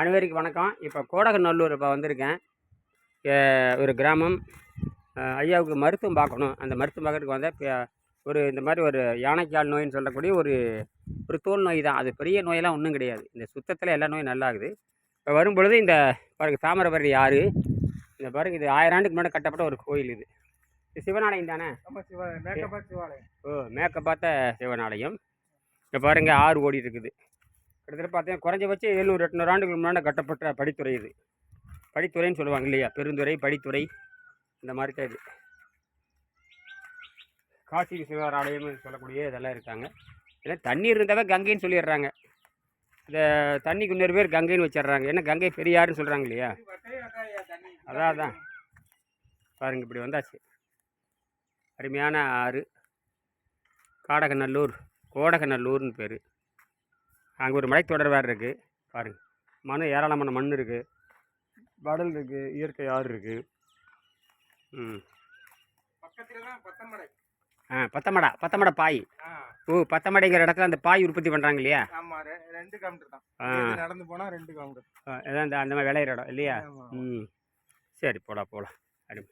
அனைவருக்கும் வணக்கம். இப்போ கோடகநல்லூர் இப்போ வந்திருக்கேன். ஒரு கிராமம். ஐயாவுக்கு மருத்துவம் பார்க்கணும். அந்த மருத்துவம் பார்க்கறதுக்கு வந்தால் ஒரு இந்த மாதிரி ஒரு யானைக்கால் நோயின்னு சொல்லக்கூடிய ஒரு ஒரு தோல் நோய் தான். அது பெரிய நோயெல்லாம் ஒன்றும் கிடையாது. இந்த சுத்தத்தில் எல்லா நோயும் நல்லா ஆகுது இப்போ வரும்பொழுது இந்த பாருங்க தாமிரபரணி ஆறு. இந்த பாருங்க இது ஆயிரம் ஆண்டுக்கு முன்னாடி கட்டப்பட்ட ஒரு கோயில் இது. சிவனாலயம் தானே? ஓ மேற்க பார்த்த சிவனாலயம் இப்போ பாருங்க ஆறு ஓடிட்டு இருக்குது. கிட்டத்தட்ட பார்த்தீங்கன்னா குறைஞ்சபட்சம் எழுநூறு எட்நூறு ஆண்டுகள் முன்னாடி கட்டப்பட்ட படித்துறை இது. படித்துறைன்னு சொல்லுவாங்க இல்லையா? பெருந்துறை படித்துறை இந்த மாதிரி தான் இது. காசி விஸ்வநாதர் ஆலயம்னு சொல்லக்கூடிய இதெல்லாம் இருக்காங்க. ஏன்னா தண்ணீர் இருந்தால் கங்கைன்னு சொல்லிடுறாங்க. இந்த தண்ணிக்கு இன்னொரு பேர் கங்கைன்னு வச்சிடுறாங்க. ஏன்னா கங்கை பெரியாருன்னு சொல்கிறாங்க இல்லையா? அதான், அதான். பாருங்க இப்படி வந்தாச்சு. அருமையான ஆறு. காடகநல்லூர் கோடகநல்லூர்னு பேர். அங்கே ஒரு மலைத்தொடர் வேறு இருக்குது பாருங்க. மண் ஏராளமான மண் இருக்குது வடல் இருக்குது இயற்கை ஆறு இருக்குது ம். ஆ பத்தமடா பத்தமடை பாய். ஓ பத்தமடைங்கிற இடத்துல அந்த பாய் உற்பத்தி பண்ணுறாங்க இல்லையா? ரெண்டு கிலோமீட்டர் தான். நடந்து போனா ரெண்டு கிலோமீட்டர் அதான் அந்த அந்த மாதிரி விளையிற இடம் இல்லையா? ம். சரி போடா போகலாம் அருமை.